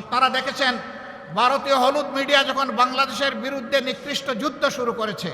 আপনারা দেখেছেন, ভারতীয় হলুদ মিডিয়া যখন বাংলাদেশের বিরুদ্ধে নিকৃষ্ট যুদ্ধ শুরু করেছে,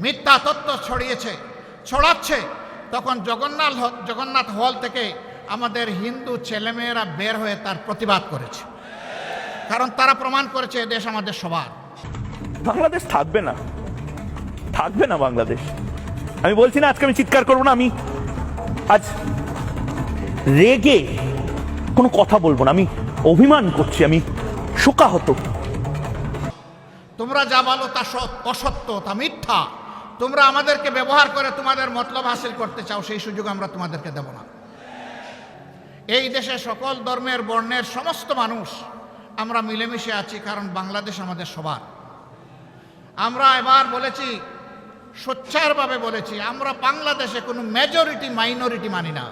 মিথ্যা তত্ত্ব ছড়িয়েছে, ছড়াচ্ছে, তখন জগন্নাথ জগন্নাথ হল থেকে আমাদের হিন্দু ছেলেমেয়েরা বের হয়ে তার প্রতিবাদ করেছে। কারণ তারা প্রমাণ করেছে দেশ আমাদের সবার। বাংলাদেশ থাকবে না। থাকবে না বাংলাদেশ। আমি বলছি না আজকে আমি চিৎকার করব না, আমি আজ রেগে কোনো কথা বলব না, আমি অভিমান করছি, আমি শোকাহত। তোমরা যা বলো তা অসত্য, তা মিথ্যা। তোমরা আমাদেরকে ব্যবহার করে তোমাদের মতলব হাসিল করতে চাও, সেই সুযোগ আমরা তোমাদেরকে দেব না। এই দেশে সকল ধর্মের, বর্ণের সমস্ত মানুষ, আমরা মিলেমিশে আছি, কারণ বাংলাদেশ আমাদের সবার। আমরা এবার বলেছি, সোচ্চারভাবে বলেছি, আমরা বাংলাদেশে কোনো মেজরিটি মাইনরিটি মানি না।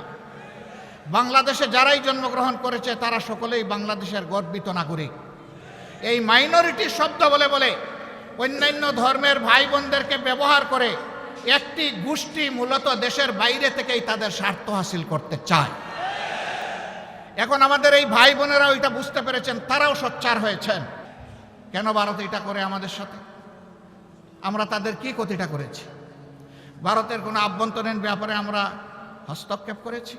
বাংলাদেশে যারাই জন্মগ্রহণ করেছে, তারা সকলেই বাংলাদেশের গর্বিত নাগরিক। এই মাইনরিটি শব্দ বলে বলে অন্যান্য ধর্মের ভাই বোনদেরকে ব্যবহার করে একটি গোষ্ঠী মূলত দেশের বাইরে থেকেই তাদের স্বার্থ হাসিল করতে চায়। এখন আমাদের এই ভাই বোনেরা ওইটা বুঝতে পেরেছেন, তারাও সোচ্চার হয়েছেন। কেন ভারত এটা করে আমাদের সাথে? আমরা তাদের কি ক্ষতিটা করেছি? ভারতের কোনো আভ্যন্তরীণ ব্যাপারে আমরা হস্তক্ষেপ করেছি?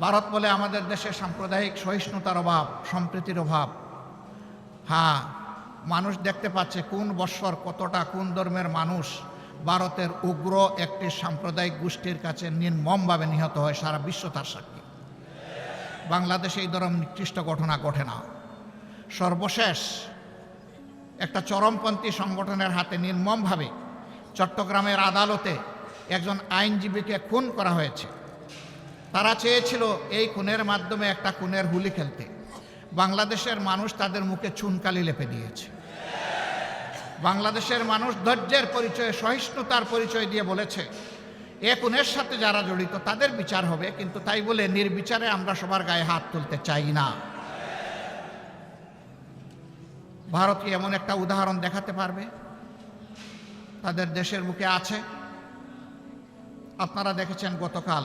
ভারত বলে আমাদের দেশে সাম্প্রদায়িক সহিষ্ণুতার অভাব, সম্প্রীতির অভাব। হ্যাঁ মানুষ দেখতে পাচ্ছে কোন বৎসর কতটা কোন ধর্মের মানুষ ভারতের উগ্র একটি সাম্প্রদায়িক গোষ্ঠীর কাছে নির্মমভাবে নিহত হয় সারা বিশ্ব তার সাক্ষী। বাংলাদেশে এই ধরনের নিকৃষ্ট ঘটনা ঘটে না। সর্বশেষ একটা চরমপন্থী সংগঠনের হাতে নির্মমভাবে চট্টগ্রামের আদালতে একজন আইনজীবীকে খুন করা হয়েছে। তারা চেয়েছিল এই খুনের মাধ্যমে একটা খুনের হুলি খেলতে। বাংলাদেশের মানুষ তাদের মুখে চুনকালি লেপে দিয়েছে। বাংলাদেশের মানুষ ধৈর্যের পরিচয়, সহিষ্ণুতার পরিচয় দিয়ে বলেছে, এ খুনের সাথে যারা জড়িত, তাদের বিচার হবে, কিন্তু তাই বলে নির্বিচারে আমরা সবার গায়ে হাত তুলতে চাই না। ভারত কি এমন একটা উদাহরণ দেখাতে পারবে? তাদের দেশের মুখে আছে। আপনারা দেখেছেন গতকাল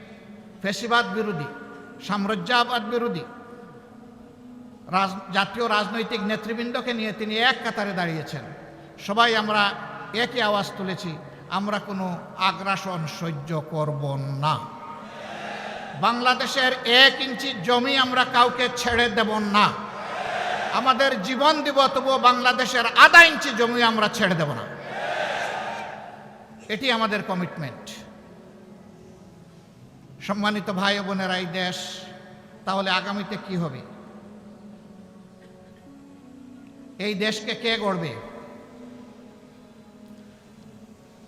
ফেসিবাদ বিরোধী, সাম্রাজ্যবাদ বিরোধী, রাজ, জাতীয় রাজনৈতিক নেতৃবৃন্দকে নিয়ে তিনি এক কাতারে দাঁড়িয়েছেন। সবাই আমরা একই আওয়াজ তুলেছি, আমরা কোনো আগ্রাসন সহ্য করব না। বাংলাদেশের এক ইঞ্চি জমি আমরা কাউকে ছেড়ে দেব না। আমাদের জীবন দিব, তবুও বাংলাদেশের আধা ইঞ্চি জমি আমরা ছেড়ে দেব না। এটি আমাদের কমিটমেন্ট সম্মানিত ভাই বোনেরা এই দেশ, তাহলে আগামীতে কি হবে? এই দেশকে কে গড়বে?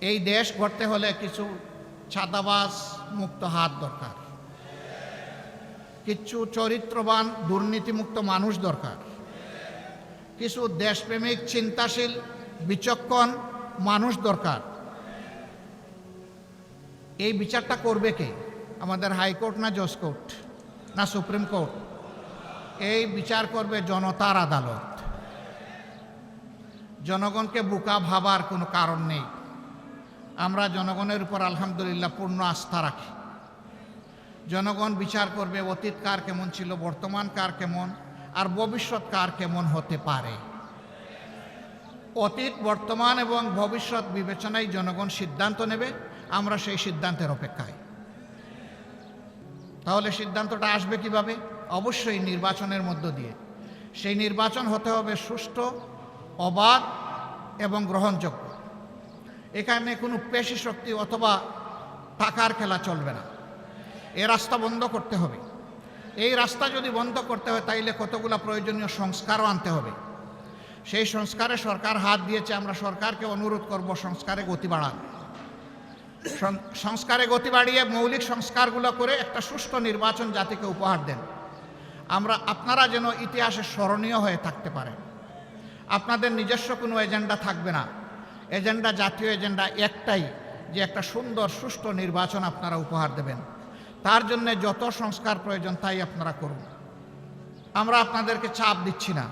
এই দেশ গড়তে হলে কিছু ছাদাবাস মুক্ত হাত দরকার। কিছু চরিত্রবান, দুর্নীতিমুক্ত মানুষ দরকার। কিছু দেশপ্রেমিক, চিন্তাশীল, বিচক্ষণ মানুষ দরকার। এই বিচারটা করবে কে? আমাদের হাইকোর্ট না জজ কোর্ট না সুপ্রিম কোর্ট এই বিচার করবে জনতার আদালত। জনগণকে বোকা ভাবার কোনো কারণ নেই। আমরা জনগণের উপর আলহামদুলিল্লাহ পূর্ণ আস্থা রাখি। জনগণ বিচার করবে, অতীত কার কেমন ছিল, বর্তমান কার কেমন, আর ভবিষ্যৎ কার কেমন হতে পারে। অতীত, বর্তমান এবং ভবিষ্যৎ বিবেচনায় জনগণ সিদ্ধান্ত নেবে, আমরা সেই সিদ্ধান্তের অপেক্ষায়। তাহলে সিদ্ধান্তটা আসবে কীভাবে? অবশ্যই নির্বাচনের মধ্য দিয়ে। সেই নির্বাচন হতে হবে সুষ্ঠু অবাধ এবং গ্রহণযোগ্য। এখানে কোনো পেশি শক্তি অথবা টাকার খেলা চলবে না। এ রাস্তা বন্ধ করতে হবে। এই রাস্তা যদি বন্ধ করতে হয়, তাইলে কতগুলো প্রয়োজনীয় সংস্কারও আনতে হবে। সেই সংস্কারে সরকার হাত দিয়েছে, আমরা সরকারকে অনুরোধ করব সংস্কারে গতি বাড়ান। সংস্কারে গতি বাড়িয়ে মৌলিক সংস্কারগুলো করে একটা সুষ্ঠু নির্বাচন জাতিকে উপহার দেন। আমরা, আপনারা যেন ইতিহাসে স্মরণীয় হয়ে থাকতে পারেন। আপনাদের নিজস্ব কোনো এজেন্ডা থাকবে না। এজেন্ডা জাতীয় এজেন্ডা একটাই, যে একটা সুন্দর, সুষ্ঠু নির্বাচন আপনারা উপহার দেবেন। তার জন্য যত সংস্কার প্রয়োজন তাই আপনারা করুন। আমরা আপনাদেরকে চাপ দিচ্ছি না।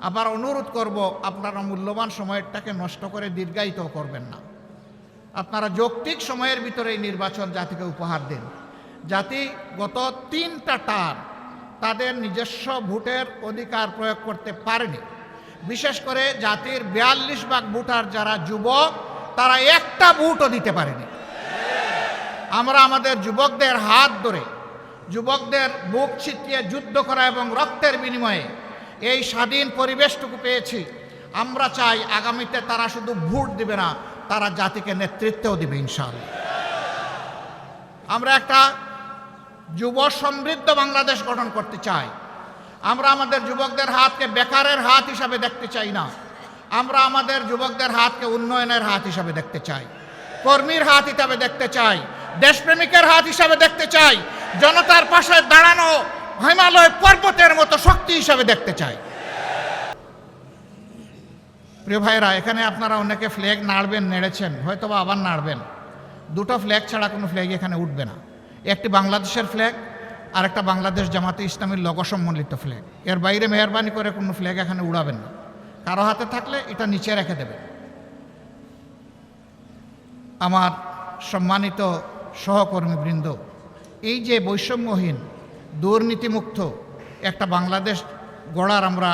আবার অনুরোধ করব, আপনারা মূল্যবান সময়টাকে নষ্ট করে দীর্ঘায়িত করবেন না। আপনারা যৌক্তিক সময়ের ভিতরে এই নির্বাচন জাতিকে উপহার দিন। জাতি গত তিনটা টার তাদের নিজস্ব ভোটের অধিকার প্রয়োগ করতে পারেনি। বিশেষ করে জাতির বিয়াল্লিশ ভাগ ভোটার যারা যুবক, তারা একটা ভোটও দিতে পারেনি। আমরা আমাদের যুবকদের হাত ধরে, যুবকদের বুক ছিটিয়ে যুদ্ধ করা এবং রক্তের বিনিময়ে এই স্বাধীন পরিবেশটুকু পেয়েছি। আমরা চাই আগামীতে তারা শুধু ভোট দিবে না তারা জাতিকে নেতৃত্বও দিবে, ইনশাআল্লাহ। আমরা একটা যুব সমৃদ্ধ বাংলাদেশ গঠন করতে চাই। আমরা আমাদের যুবকদের হাতকে বেকারের হাত হিসাবে দেখতে চাই না। আমরা আমাদের যুবকদের হাতকে উন্নয়নের হাত হিসাবে দেখতে চাই। কর্মীর হাত হিসাবে দেখতে চাই। দেশপ্রেমিকের হাত হিসাবে দেখতে চাই। জনতার পাশে দাঁড়ানো হিমালয় পর্বতের মতো শক্তি হিসাবে দেখতে চাই। প্রিয় ভাইরা এখানে আপনারা অনেকে ফ্ল্যাগ নাড়বেন, নেড়েছেন হয়তো বা আবার নাড়বেন। দুটো ফ্ল্যাগ ছাড়া কোনো ফ্ল্যাগ এখানে উঠবে না। একটি বাংলাদেশের ফ্ল্যাগ আর একটা বাংলাদেশ জামাতে ইসলামীর লগ সম্বলিত ফ্ল্যাগ এর বাইরে মেহরবানি করে কোনো ফ্ল্যাগ এখানে উড়াবেন না। কারও হাতে থাকলে এটা নিচে রেখে দেবেন। আমার সম্মানিত সহকর্মীবৃন্দ, এই যে বৈষম্যহীন, দুর্নীতিমুক্ত একটা বাংলাদেশ গড়ার আমরা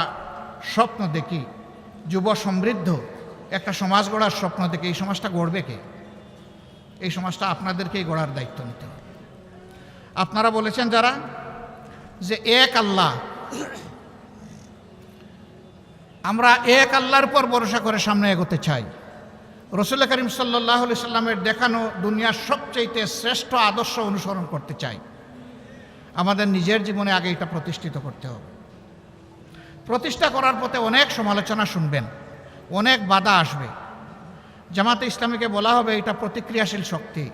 স্বপ্ন দেখি যুব সমৃদ্ধ, একটা সমাজ গড়ার স্বপ্ন দেখি এই সমাজটা গড়বে কে? এই সমাজটা আপনাদেরকেই গড়ার দায়িত্ব নিতে হবে। আপনারা বলেছেন যারা যে এক আল্লাহ, আমরা এক আল্লাহর পর ভরসা করে সামনে এগোতে চাই। রসুল করিম সাল্লাহ সাল্লামের দেখানো দুনিয়ার সবচেয়ে শ্রেষ্ঠ আদর্শ অনুসরণ করতে চাই। আমাদের নিজের জীবনে আগে এটা প্রতিষ্ঠিত করতে হবে। প্রতিষ্ঠা করার পথে অনেক সমালোচনা শুনবেন, অনেক বাধা আসবে। জামাতে ইসলামীকে বলা হবে এটা প্রতিক্রিয়াশীল শক্তি।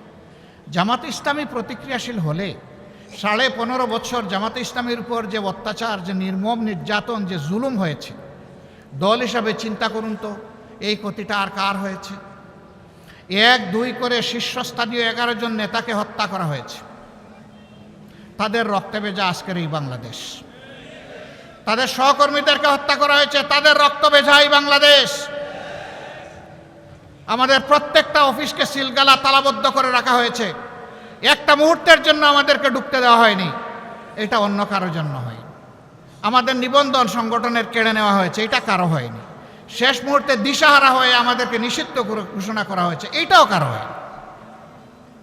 জামাত ইসলামী প্রতিক্রিয়াশীল হলে সাড়ে পনেরো বছর জামাতে ইসলামীর উপর যে অত্যাচার, যে নির্মম নির্যাতন, যে জুলুম হয়েছে, দল হিসাবে চিন্তা করুন তো, এই ক্ষতিটা আর কার হয়েছে? এক, দুই করে শীর্ষস্থানীয় এগারো জন নেতাকে হত্যা করা হয়েছে। তাদের রক্তে ভেজা আজকের এই বাংলাদেশ। তাদের সহকর্মীদেরকে হত্যা করা হয়েছে, তাদের রক্ত বেঝাই বাংলাদেশ। আমাদের প্রত্যেকটা অফিসকে সিলগালা তালাবদ্ধ করে রাখা হয়েছে। একটা মুহূর্তের জন্য আমাদেরকে ঢুকতে দেওয়া হয়নি। এটা অন্য কারোর জন্য হয় আমাদের নিবন্ধন সংগঠনের কেড়ে নেওয়া হয়েছে, এটা কারও হয়নি। শেষ মুহূর্তে দিশাহারা হয়ে আমাদেরকে নিষিদ্ধ ঘোষণা করা হয়েছে এইটাও কারও হয়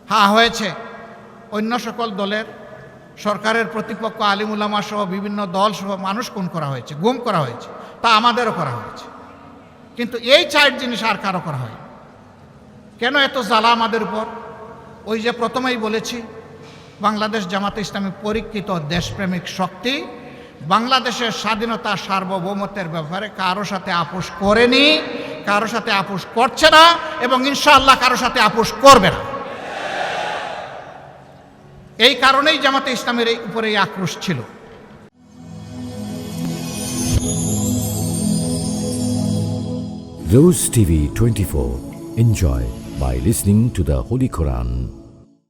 হ্যাঁ হয়েছে। অন্য সকল দলের সরকারের প্রতিপক্ষ আলিমুলামা সহ বিভিন্ন দল সহ মানুষ কোন করা হয়েছে, গুম করা হয়েছে। তা আমাদেরও করা হয়েছে। কিন্তু এই চার জিনিস আর কারও করা হয় কেন এত জ্বালা আমাদের উপর? ওই যে প্রথমেই বলেছি, বাংলাদেশ জামাতে ইসলামী পরীক্ষিত দেশপ্রেমিক শক্তি বাংলাদেশের স্বাধীনতা সার্বভৌমত্বের ব্যাপারে কারও সাথে আপোষ করেনি, কারও সাথে আপোষ করছে না এবং ইনশাআল্লাহ কারও সাথে আপোষ করবে না। এই কারণেই জামাতে ইসলামের এই উপরে এই আক্রোশ ছিল Rose TV 24. Enjoy by listening to the Holy Quran.